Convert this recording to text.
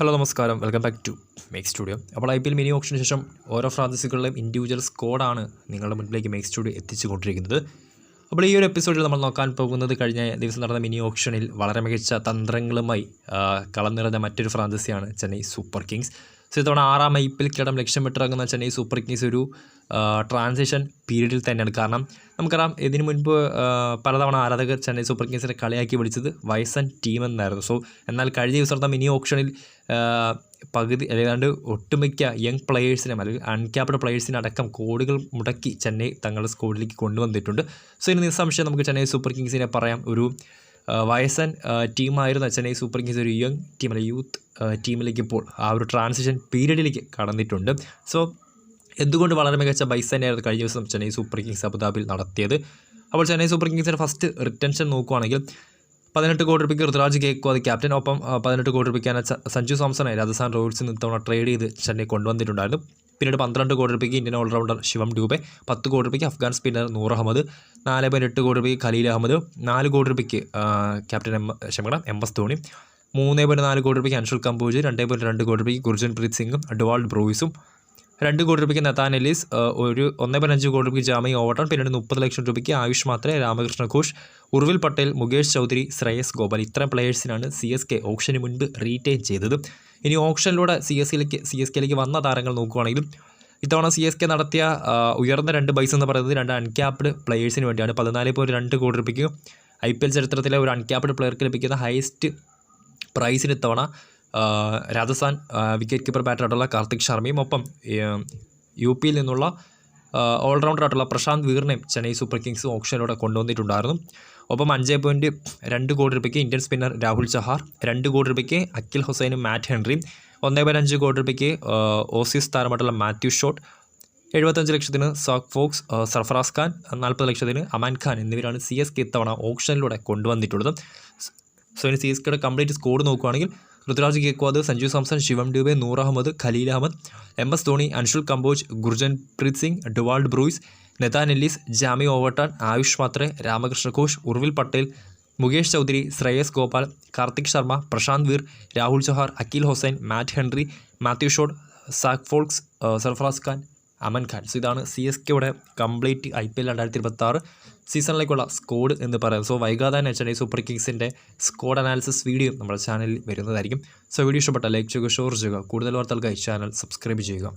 Hello നമസ്കാരം. Welcome back to make studio അപ്പോൾ I P L mini ഓപ്ഷന് ശേഷം ഓരോ ഫ്രാഞ്ചൈസികളുടെയും ഇൻഡിവിജ്വൽ സ്കോഡാണ് നിങ്ങളുടെ മുന്നിലേക്ക് മേക്ക് സ്റ്റുഡിയോ എത്തിച്ചുകൊണ്ടിരിക്കുന്നത്. അപ്പോൾ ഈ ഒരു എപ്പിസോഡിൽ നമ്മൾ നോക്കാൻ പോകുന്നത് കഴിഞ്ഞ ദിവസം നടന്ന മിനി ഓപ്ഷനിൽ വളരെ മികച്ച തന്ത്രങ്ങളുമായി കളം നിറഞ്ഞ മറ്റൊരു ഫ്രാഞ്ചൈസിയാണ് ചെന്നൈ സൂപ്പർ കിങ്സ്. സോ ഇത്തവണ ആറാം ഐ പി എൽ കിടം ലക്ഷ്യമിട്ടിറങ്ങുന്ന ചെന്നൈ സൂപ്പർ കിങ്സ് ഒരു ട്രാൻസിഷൻ പീരീഡിൽ തന്നെയാണ്. കാരണം നമുക്കറിയാം ഇതിനു മുൻപ് പലതവണ ആരാധകർ ചെന്നൈ സൂപ്പർ കിങ്സിനെ കളിയാക്കി വിളിച്ചത് വയസ്സൻ ടീം എന്നായിരുന്നു സോ എന്നാൽ കഴിഞ്ഞ ദിവസം നടന്ന മിനി ഓപ്ഷനിൽ പകുതി ഏതാണ്ട് ഒട്ടുമിക്ക യങ് പ്ലെയേഴ്സിനെ അല്ലെങ്കിൽ അൺക്യാപ്ഡ് പ്ലെയേഴ്സിനെ അടക്കം കോടികൾ മുടക്കി ചെന്നൈ തങ്ങളുടെ സ്കോഡിലേക്ക് കൊണ്ടുവന്നിട്ടുണ്ട്. സോ ഇനി നിസ്സംശയം നമുക്ക് ചെന്നൈ സൂപ്പർ കിങ്സിനെ പറയാം. ഒരു വയസ്സൻ ടീമായിരുന്ന ചെന്നൈ സൂപ്പർ കിങ്സ് ഒരു യങ് ടീം അല്ലെങ്കിൽ യൂത്ത് ടീമിലേക്ക് ഇപ്പോൾ ആ ഒരു ട്രാൻസിഷൻ പീരീഡിലേക്ക് കടന്നിട്ടുണ്ട്. സോ എന്തുകൊണ്ട് വളരെ മികച്ച ബൈസ് തന്നെയായിരുന്നു കഴിഞ്ഞ ദിവസം ചെന്നൈ സൂപ്പർ കിങ്സ് അബുദാബിയിൽ നടത്തിയത്? അപ്പോൾ ചെന്നൈ സൂപ്പർ കിങ്സിന്റെ ഫസ്റ്റ് റിട്ടൻഷൻ നോക്കുവാണെങ്കിൽ പതിനെട്ട് കോടി രൂപയ്ക്ക് ഋതുരാജ് അത് ക്യാപ്റ്റൻ. ഒപ്പം പതിനെട്ട് കോടി രൂപയ്ക്കാണ് സഞ്ജു സാംസണെ രാജസ്ഥാൻ റോയൽസിൽ നിന്ന് ഇത്തവണ ട്രേഡ് ചെയ്ത് ചെന്നൈ കൊണ്ടുവന്നിട്ടുണ്ടായിരുന്നു. പിന്നീട് പന്ത്രണ്ട് കോടി രൂപയ്ക്ക് ഇന്ത്യൻ ഓൾറൗണ്ടർ ശിവം ഡൂബെ പത്ത് കോടി രൂപയ്ക്ക് അഫ്ഗാൻ സ്പിന്നർ നൂർ അഹമ്മദ് നാല് പോയിന്റ് എട്ട് കോടി രൂപയ്ക്ക് ഖലീൽ അഹമ്മദ് നാല് കോടി രൂപയ്ക്ക് ക്യാപ്റ്റൻ എം ക്ഷമിക്കണം എം എസ് ധോണി മൂന്ന് പോയിന്റ് നാല് കോടി രൂപയ്ക്ക് അൻഷുൽ കമ്പോജ് രണ്ട് പോയിന്റ് രണ്ട് കോടി രൂപയ്ക്ക് ഗുർജൻ പ്രീത് സിംഗും ഡുവാൾഡ് ബ്രൂയിസും രണ്ട് കോടി രൂപയ്ക്ക് നത്താൻ എലീസ് ഒരു ഒന്ന് പതിനഞ്ച് കോടി രൂപയ്ക്ക് ജാമി ഓവട്ടൺ പിന്നീട് മുപ്പത് ലക്ഷം രൂപയ്ക്ക് ആയുഷ് മാത്രേ രാമകൃഷ്ണ ഘോഷ് ഉർവിൽ പട്ടേൽ മുകേഷ് ചൗധരി ശ്രേയസ് ഗോപാൽ ഇത്തരം പ്ലെയേഴ്സിനാണ് സി എസ് കെ ഓപ്ഷന് മുൻപ് റീറ്റെയിൻ ചെയ്തത്. ഇനി ഓപ്ഷനിലൂടെ സി എസ് സിയിലേക്ക് സി എസ് കെയിലേക്ക് വന്ന താരങ്ങൾ നോക്കുകയാണെങ്കിലും ഇത്തവണ സി എസ് കെ നടത്തിയ ഉയർന്ന രണ്ട് ബൈസ് എന്ന് പറയുന്നത് രണ്ട് അൺക്യാപ്ഡ് പ്ലെയേഴ്സിന് വേണ്ടിയാണ്. പതിനാല് പോയിന്റ് രണ്ട് കോടി രൂപയ്ക്ക് ഐ പി എൽ ചരിത്രത്തിലെ ഒരു അൺക്യാപ്ഡ് പ്ലെയർക്ക് ലഭിക്കുന്ന ഹയസ്റ്റ് പ്രൈസിന് ഇത്തവണ രാജസ്ഥാൻ വിക്കറ്റ് കീപ്പർ ബാറ്ററായിട്ടുള്ള കാർത്തിക് ശർമ്മയും ഒപ്പം യു പിയിൽ നിന്നുള്ള ഓൾറൗണ്ടറായിട്ടുള്ള പ്രശാന്ത് വീറിനെയും ചെന്നൈ സൂപ്പർ കിങ്സ് ഓപ്ഷനിലൂടെ കൊണ്ടുവന്നിട്ടുണ്ടായിരുന്നു. ഒപ്പം അഞ്ച് പോയിന്റ് രണ്ട് കോടി രൂപയ്ക്ക് ഇന്ത്യൻ സ്പിന്നർ രാഹുൽ ചഹാർ രണ്ട് കോടി രൂപയ്ക്ക് അഖിൽ ഹുസൈനും മാറ്റ് ഹെൻറിയും ഒന്നേ പോയിന്റ് അഞ്ച് കോടി രൂപയ്ക്ക് ഓസീസ് താരമായിട്ടുള്ള മാത്യു ഷോട്ട് എഴുപത്തഞ്ച് ലക്ഷത്തിന് സാക് ഫോക്സ് സർഫറാസ് ഖാൻ നാൽപ്പത് ലക്ഷത്തിന് അമാൻ ഖാൻ എന്നിവരാണ് സി എസ് കെ ഇത്തവണ ഓപ്ഷനിലൂടെ കൊണ്ടുവന്നിട്ടുള്ളത്. സോ ഇനി സി എസ് കെയുടെ കംപ്ലീറ്റ് സ്കോഡ് നോക്കുകയാണെങ്കിൽ Ruturaj Gaikwad Sanju Samson Shivam Dube Noor Ahmad Khaleel Ahmed M S Dhoni Anshul Kamboj Gurjapneet Singh Dewald Brevis Nathan Ellis Jamie Overton Ayush Mhatre Ramakrishna Ghosh Urvil Patel Mukesh Choudhary Shreyas Gopal Kartik Sharma Prashant Veer Rahul Chahar Akeal Hosein Matt Henry Matthew Short Zak Foulkes Sarfaraz Khan Aman Khan. So ഇതാണ് C S കെയുടെ complete I P L രണ്ടായിരത്തി ഇരുപത്തി ആറ് സീസണിലേക്കുള്ള squad എന്ന് പറയുന്നത്. So വൈകാതെ തന്നെ Chennai Super കിങ്സിന്റെ സ്കോഡ് അനാലിസിസ് വീഡിയോ നമ്മുടെ ചാനലിൽ വരുന്നതായിരിക്കും. സോ വീഡിയോ ഇഷ്ടപ്പെട്ട ലൈക്ക് ചെയ്യുക ഷെയർ ചെയ്യുക. കൂടുതൽ വാർത്തകൾക്കായി ചാനൽ സബ്സ്ക്രൈബ് ചെയ്യുക.